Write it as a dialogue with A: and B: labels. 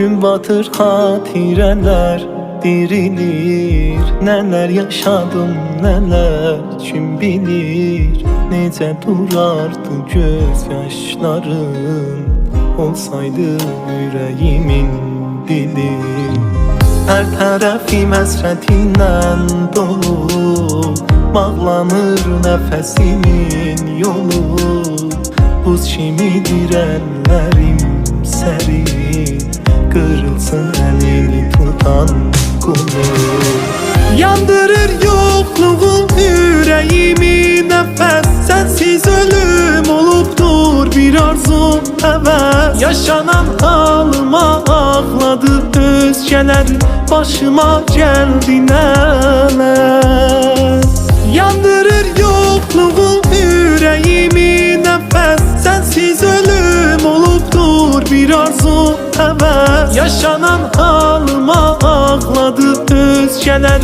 A: Gün batır hatireler dirilir. Neler yaşadım neler kim bilir. Nece durardı gözyaşların Olsaydı yüreğimin dili. Her tarafim hasretinden Bağlanır nəfəsimin yolu. Buz kimidir əllərim sərin Qırılsın əlini tutan qolu Yandırır yoxluğun ürəyimi nəfəs Sənsiz ölüm olubdur bir arzu həvəs Yaşanan halıma ağladı. Özgələr Başıma gəldi nələr bir arzu həvəs Yaşanan halıma ağladı özgələr